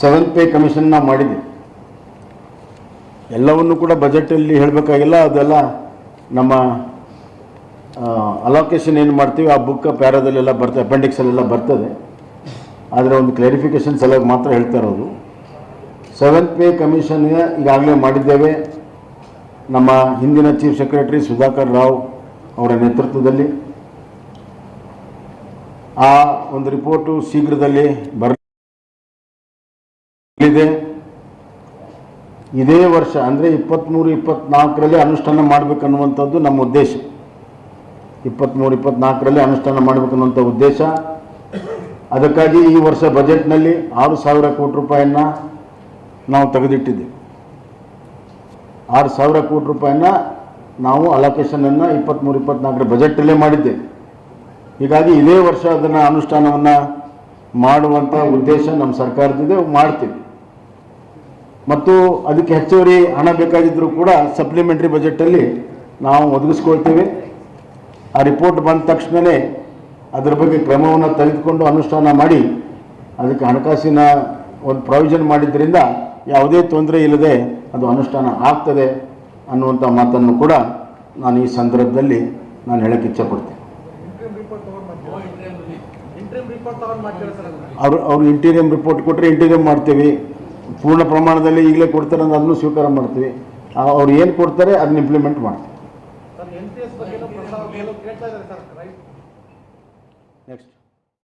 Seventh pay ಕಮಿಷನ್ನ ಮಾಡಿದೆ ಎಲ್ಲವನ್ನು ಕೂಡ ಬಜೆಟಲ್ಲಿ ಹೇಳಬೇಕಾಗಿಲ್ಲ, ಅದೆಲ್ಲ ನಮ್ಮ ಅಲೋಕೇಶನ್ ಏನು ಮಾಡ್ತೀವಿ, ಆ ಬುಕ್ ಪ್ಯಾರಾದಲ್ಲೆಲ್ಲ ಬರ್ತದೆ ಅಪೆಂಡಿಕ್ಸಲ್ಲೆಲ್ಲ ಬರ್ತದೆ. ಆದರೆ ಒಂದು ಕ್ಲಾರಿಫಿಕೇಶನ್ ಸಲುವಾಗಿ ಮಾತ್ರ ಹೇಳ್ತಾ ಇರೋದು. ಸೆವೆಂತ್ ಪೇ ಕಮಿಷನ್ಗೆ ಈಗಾಗಲೇ ಮಾಡಿದ್ದೇವೆ. ನಮ್ಮ ಹಿಂದಿನ ಚೀಫ್ ಸೆಕ್ರೆಟರಿ ಸುಧಾಕರ್ ರಾವ್ ಅವರ ನೇತೃತ್ವದಲ್ಲಿ. ಆ ಒಂದು ರಿಪೋರ್ಟು ಶೀಘ್ರದಲ್ಲಿ ಬರಲಿದೆ ಇದೇ ವರ್ಷ, ಅಂದರೆ ಇಪ್ಪತ್ತ್ಮೂರು ಇಪ್ಪತ್ತ್ನಾಲ್ಕರಲ್ಲಿ ಅನುಷ್ಠಾನ ಮಾಡಬೇಕನ್ನುವಂಥದ್ದು ನಮ್ಮ ಉದ್ದೇಶ. ಇಪ್ಪತ್ತ್ಮೂರು ಇಪ್ಪತ್ತ್ನಾಲ್ಕರಲ್ಲಿ ಅನುಷ್ಠಾನ ಮಾಡಬೇಕನ್ನುವಂಥ ಉದ್ದೇಶ. ಅದಕ್ಕಾಗಿ ಈ ವರ್ಷ ಬಜೆಟ್ನಲ್ಲಿ ಆರು ಸಾವಿರ ಕೋಟಿ ರೂಪಾಯಿಯನ್ನು ನಾವು ತೆಗೆದಿಟ್ಟಿದ್ದೇವೆ. ಆರು ಸಾವಿರ ಕೋಟಿ ರೂಪಾಯಿನ ನಾವು ಅಲೋಕೇಶನನ್ನು ಇಪ್ಪತ್ತ್ಮೂರು ಇಪ್ಪತ್ತ್ನಾಲ್ಕರ ಬಜೆಟಲ್ಲೇ ಮಾಡಿದ್ದೇವೆ. ಹೀಗಾಗಿ ಇದೇ ವರ್ಷ ಅದನ್ನು ಅನುಷ್ಠಾನವನ್ನು ಮಾಡುವಂಥ ಉದ್ದೇಶ ನಮ್ಮ ಸರ್ಕಾರದಿದೆ ಮಾಡ್ತೀವಿ. ಮತ್ತು ಅದಕ್ಕೆ ಹೆಚ್ಚುವರಿ ಹಣ ಬೇಕಾಗಿದ್ದರೂ ಕೂಡ ಸಪ್ಲಿಮೆಂಟ್ರಿ ಬಜೆಟಲ್ಲಿ ನಾವು ಒದಗಿಸ್ಕೊಳ್ತೇವೆ. ಆ ರಿಪೋರ್ಟ್ ಬಂದ ತಕ್ಷಣವೇ ಅದರ ಬಗ್ಗೆ ಕ್ರಮವನ್ನು ತೆಗೆದುಕೊಂಡು ಅನುಷ್ಠಾನ ಮಾಡಿ ಅದಕ್ಕೆ ಹಣಕಾಸಿನ ಒಂದು ಪ್ರಾವಿಷನ್ ಮಾಡಿದ್ದರಿಂದ ಯಾವುದೇ ತೊಂದರೆ ಇಲ್ಲದೆ ಅದು ಅನುಷ್ಠಾನ ಆಗ್ತದೆ ಅನ್ನುವಂಥ ಮಾತನ್ನು ಕೂಡ ನಾನು ಈ ಸಂದರ್ಭದಲ್ಲಿ ನಾನು ಹೇಳಕ್ಕೆ ಇಚ್ಛಪಡ್ತೇನೆ ಅವರು ಅವ್ರು ಇಂಟೀರಿಯಂ ರಿಪೋರ್ಟ್ ಕೊಟ್ಟರೆ ಇಂಟೀರಿಯಂ ಮಾಡ್ತೀವಿ. ಪೂರ್ಣ ಪ್ರಮಾಣದಲ್ಲಿ ಈಗಲೇ ಕೊಡ್ತಾರೆ ಅಂದ್ರೆ ಅದನ್ನು ಸ್ವೀಕಾರ ಮಾಡ್ತೀವಿ. ಅವ್ರು ಏನು ಕೊಡ್ತಾರೆ ಅದನ್ನ ಇಂಪ್ಲಿಮೆಂಟ್ ಮಾಡ್ತೀವಿ. ನೆಕ್ಸ್ಟ್